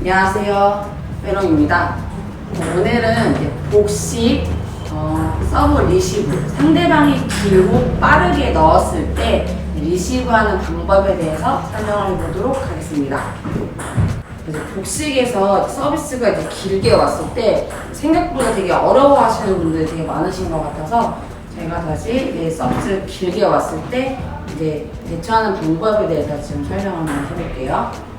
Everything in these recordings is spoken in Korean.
안녕하세요. 빼롱입니다. 오늘은 복식 어, 서브 리시브 상대방이 길고 빠르게 넣었을 때 리시브하는 방법에 대해서 설명을 해보도록 하겠습니다. 그래서 복식에서 서비스가 이제 길게 왔을 때 생각보다 되게 어려워하시는 분들이 되게 많으신 것 같아서 제가 다시 서비스 길게 왔을 때 이제 대처하는 방법에 대해서 지금 설명을 한번 해볼게요.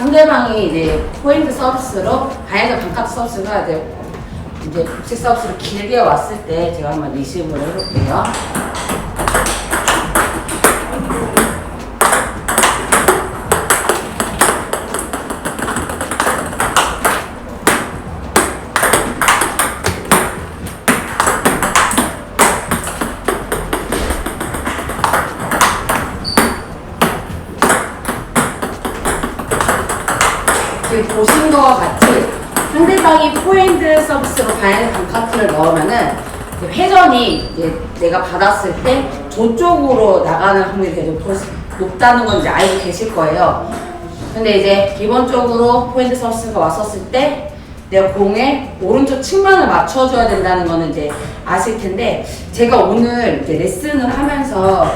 상대방이 이제 포인트 서비스로 다양한 반값 서비스가 이제 복식 서비스로 길게 왔을 때 제가 한번 리시브를 해볼게요. 지금 보신 거와 같이 상대방이 포핸드 서비스로 다양한 반카트를 넣으면은 회전이 이제 내가 받았을 때 저쪽으로 나가는 확률이 되게 높- 높다는 건 이제 알고 계실 거예요. 근데 이제 기본적으로 포핸드 서비스가 왔었을 때 내가 공에 오른쪽 측면을 맞춰줘야 된다는 거는 이제 아실 텐데 제가 오늘 이제 레슨을 하면서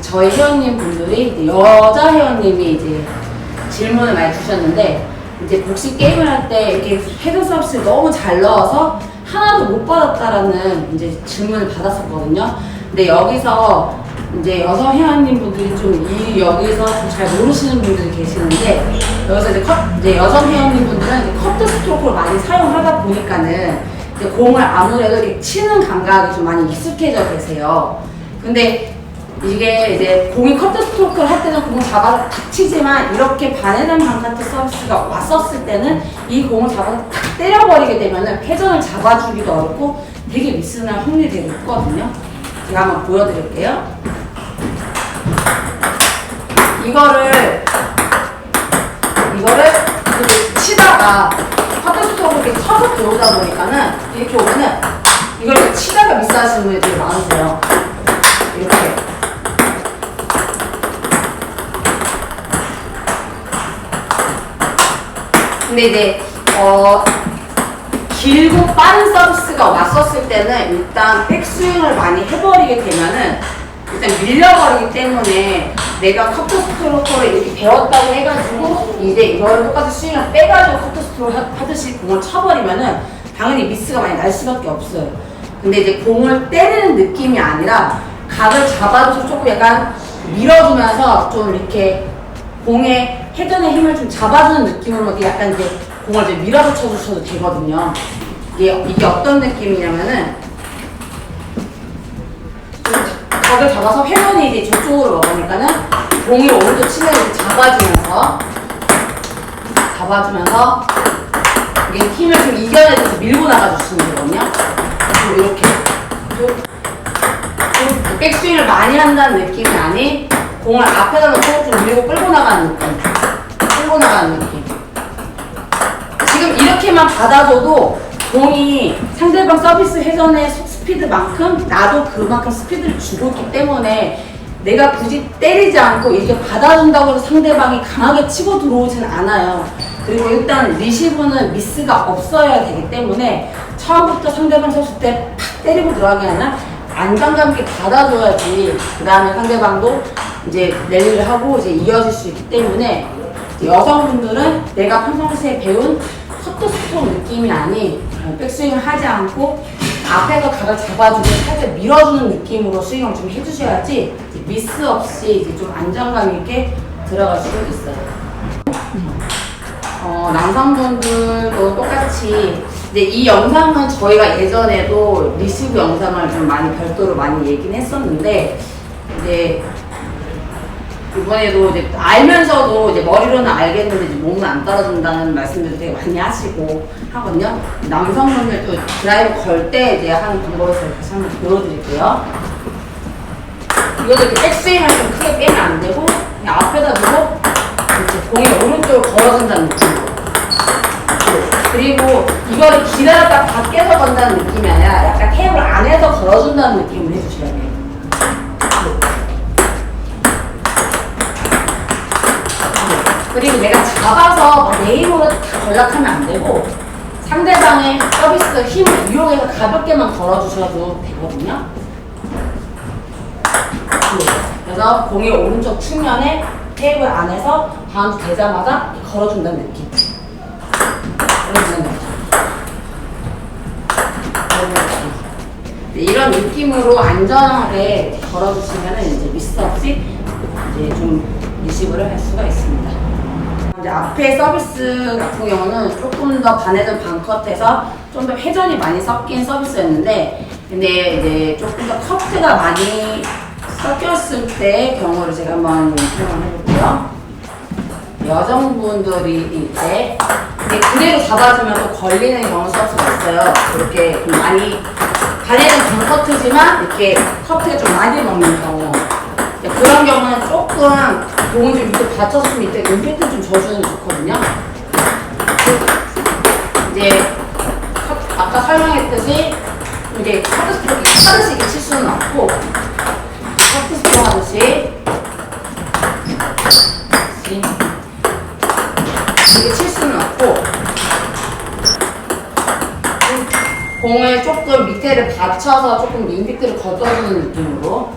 저희 회원님 분들이 여자 회원님이 이제 질문을 많이 주셨는데 이제 복식 게임을 할 때 이렇게 헤드 서비스를 너무 잘 넣어서 하나도 못 받았다라는 이제 질문을 받았었거든요. 근데 여기서 이제 여성 회원님 분들이 좀 이 여기서 좀 잘 모르시는 분들이 계시는데 여기서 이제, 컷, 이제 여성 회원님 분들은 이제 커트 스트로크를 많이 사용하다 보니까는 이제 공을 아무래도 이렇게 치는 감각이 좀 많이 익숙해져 계세요. 근데 이게 이제 공이 커트 스트로크를 할 때는 공을 잡아서 탁 치지만 이렇게 반해된 반카트 서비스가 왔었을 때는 이 공을 잡아서 탁 때려버리게 되면은 회전을 잡아주기도 어렵고 되게 미스날 확률이 되게 높거든요. 제가 한번 보여드릴게요. 이거를 이거를 치다가 커트 스트로크 이렇게 쳐서 들어오다 보니까는 이렇게 오면은 이걸 치다가 미스하시는 분들이 많으세요. 이렇게. 근데 이제 어 길고 빠른 서비스가 왔었을 때는 일단 백스윙을 많이 해버리게 되면은 일단 밀려버리기 때문에 내가 커트 스트로크를 이렇게 배웠다고 해가지고 이제 이거를 똑같이 스윙을 빼가지고 커트 스트로크 하- 하듯이 공을 쳐버리면은 당연히 미스가 많이 날 수밖에 없어요. 근데 이제 공을 때리는 느낌이 아니라 각을 잡아줘서 조금 약간 밀어주면서 좀 이렇게 공의 헤드의 힘을 좀 잡아주는 느낌으로 약간 이제 공을 이제 밀어서 쳐주셔도 되거든요. 이게, 이게 어떤 느낌이냐면은 좀 각을 잡아서 회전이 이제 저쪽으로 먹으니까는 공이 오른쪽 치면 잡아주면서 잡아주면서 이게 힘을 좀 이겨내서 밀고 나가주시면 되거든요. 그리고 이렇게 백스윙을 많이 한다는 느낌이 아닌 공을 앞에다 놓고 좀 밀고 끌고 나가는 느낌. 나가는 느낌. 지금 이렇게만 받아줘도 공이 상대방 서비스 회전의 속 스피드만큼 나도 그만큼 스피드를 주고 있기 때문에 내가 굳이 때리지 않고 이렇게 받아준다고 해서 상대방이 강하게 치고 들어오진 않아요. 그리고 일단 리시브는 미스가 없어야 되기 때문에 처음부터 상대방 쳤을 때 팍 때리고 들어가게 아니라 안정감 있게 받아줘야지 그 다음에 상대방도 이제 랠리를 하고 이제 이어질 수 있기 때문에 여성분들은 내가 평상시에 배운 커트 스트로크 느낌이 아닌 어, 백스윙을 하지 않고 앞에서 각을 잡아주고 살짝 밀어주는 느낌으로 스윙을 좀 해주셔야지 미스 없이 이제 좀 안정감 있게 들어갈 수 있어요. 어, 남성분들도 똑같이 이제 이 영상은 저희가 예전에도 리시브 영상을 좀 많이 별도로 많이 얘기는 했었는데 이제 이번에도 이제 알면서도 이제 머리로는 알겠는데 이제 몸은 안 따라준다는 말씀들을 되게 많이 하시고 하거든요. 남성분들도 드라이브 걸 때 이제 하는 방법을 다시 한번 보여드릴게요. 이것도 이렇게 백스윙을 좀 크게 빼면 안 되고 그냥 앞에다 두고 이렇게 공이 오른쪽으로 걸어준다는 느낌으로. 그리고 이거를 기다렸다 밖에서 건다는 느낌이 아니라 약간 테이블 안에서 걸어준다는 느낌으로 해주셔야 돼요. 그리고 내가 잡아서 힘으로 다 전락하면 안 되고 상대방의 서비스 힘을 이용해서 가볍게만 걸어주셔도 되거든요. 그래서 공의 오른쪽 측면에 테이블 안에서 바운드 되자마자 걸어준다는 느낌. 이런 느낌으로 안전하게 걸어주시면 이제 미스 없이 이제 좀 리시브를 할 수가 있습니다. 이제 앞에 서비스 같은 경우는 조금 더 반회전 반컷해서 좀 더 회전이 많이 섞인 서비스였는데 근데 이제 조금 더 커트가 많이 섞였을 때 경우를 제가 한번 설명을 해볼게요. 여성분들이 이제 그대로 잡아주면 또 걸리는 경우 서비스가 있어요. 이렇게 좀 많이 반에는 반커트지만 이렇게 커트가 좀 많이 먹는 경우 그런 경우는 조금 공을 좀 밑에 받쳤으면 밑에 임팩트 좀 줘주는 게 좋거든요. 이제 컷- 아까 설명했듯이 이게 카드 스트로크 하듯이 이렇게 칠 수는 없고 카드 스트로크 하듯이 이렇게 칠 수는 없고 공을 조금 밑에를 받쳐서 조금 임팩트를 걷어주는 느낌으로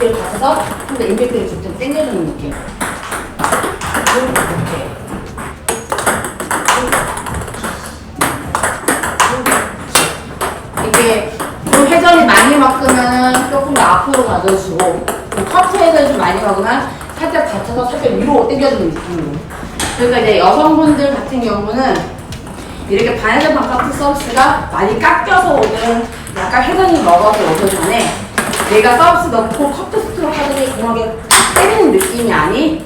이렇게 받쳐서 좀 더 임팩트를 좀 당겨주는 느낌. 이렇게. 이게 좀 회전이 많이 막으면 조금 더 앞으로 가져주고 좀 커트 회전이 좀 많이 막으면 살짝 받쳐서 살짝 위로 당겨주는 느낌으로. 그러니까 이제 여성분들 같은 경우는 이렇게 반회전 반커트 서비스가 많이 깎여서 오는 약간 회전이 먹어서 오기 전에 내가 서비스 넣고 커트 스트로크 하더니 공하게 때리는 느낌이 아닌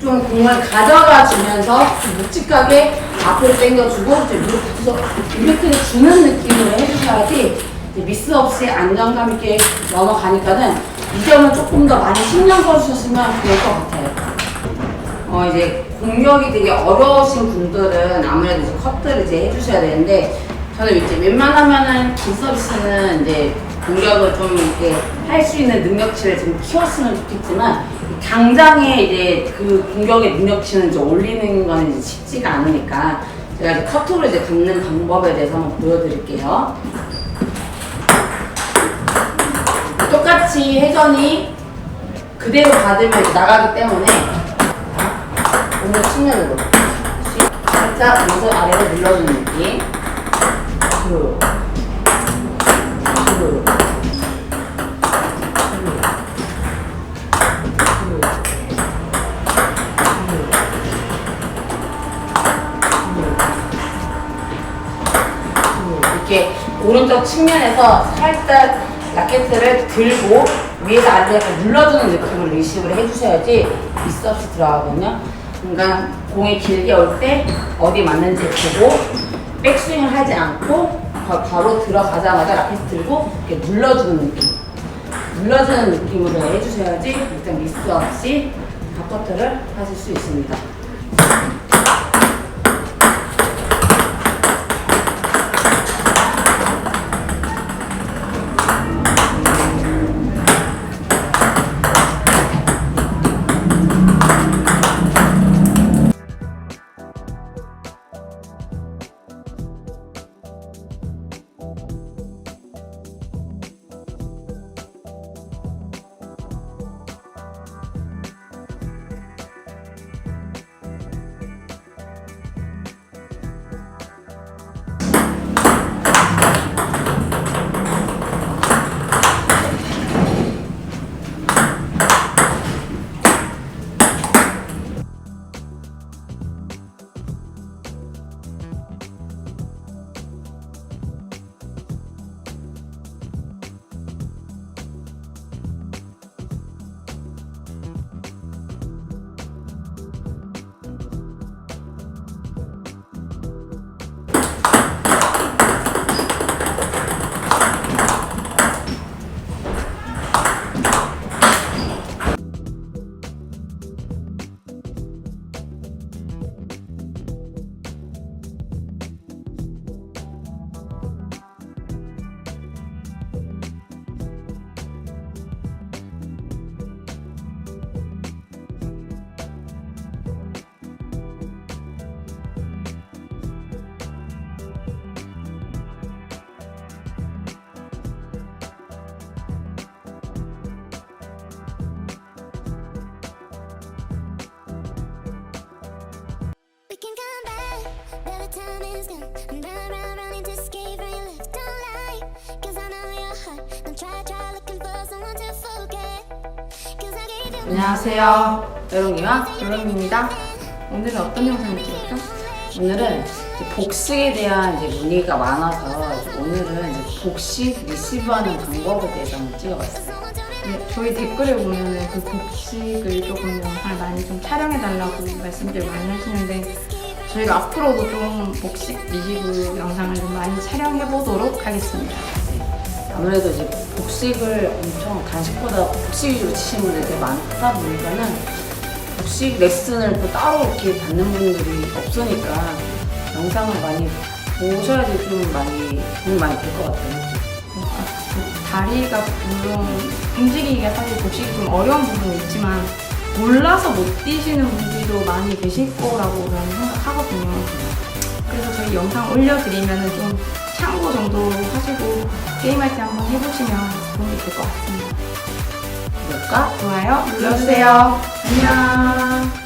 좀 공을 가져가 주면서 좀 묵직하게 앞으로 당겨주고 이제 붙여서 임팩트를 주는 느낌으로 해주셔야지 미스 없이 안정감 있게 넘어가니까는 이 점은 조금 더 많이 신경 써주셨으면 좋을 것 같아요. 어 이제 공격이 되게 어려우신 분들은 아무래도 이제 커트를 이제 해주셔야 되는데 저는 이제 웬만하면은 긴 서비스는 이제 공격을 좀 이렇게 할 수 있는 능력치를 좀 키웠으면 좋겠지만 당장에 이제 그 공격의 능력치는 이제 올리는 이제 쉽지가 않으니까 제가 이제 커트로 이제 갖는 방법에 대해서 한번 보여드릴게요. 똑같이 회전이 그대로 받으면 나가기 때문에 오늘 측면으로 살짝 왼손 아래로 눌러주는 느낌 그 그, 이렇 오른쪽 측면에서 살짝 라켓을 들고 위에서 아래로 눌러주는 느낌으로 리시브를 해주셔야지 미스 없이 들어가거든요. 그러니까 공이 길게 올 때 어디 맞는지 보고 백스윙을 하지 않고 바- 바로 들어가자마자 라켓 들고 이렇게 눌러주는 느낌. 눌러주는 느낌으로 해주셔야지 일단 미스 없이 바커트를 하실 수 있습니다. 안녕하세요. 여롱이와 여름입니다. 오늘은 어떤 영상을 찍을까? 오늘은 복식에 대한 이제 문의가 많아서 이제 오늘은 이제 복식 리시브하는 방법에 대해서 한번 찍어봤어요. 네, 저희 댓글에 보면은 그 복식을 조금 영상을 많이 좀 촬영해달라고 말씀들 많이 하시는데 저희가 앞으로도 좀 복식 리시브 영상을 좀 많이 촬영해 보도록 하겠습니다. 아무래도 이제 복식을 엄청 단식보다 복식 위주로 치시는 분들이 되게 많다 보니까는 복식 레슨을 또 따로 이렇게 받는 분들이 없으니까 영상을 많이 보셔야지 좀 많이 도움이 많이 될 것 같아요. 다리가 물론 움직이기가 사실 복식이 좀 어려운 부분이 있지만 몰라서 못 뛰시는 분들도 많이 계실 거라고 저는 저희 영상 올려드리면 좀 참고 정도 하시고 게임할 때 한번 해보시면 도움이 될 것 같습니다. 구독과 좋아요 눌러주세요. 안녕.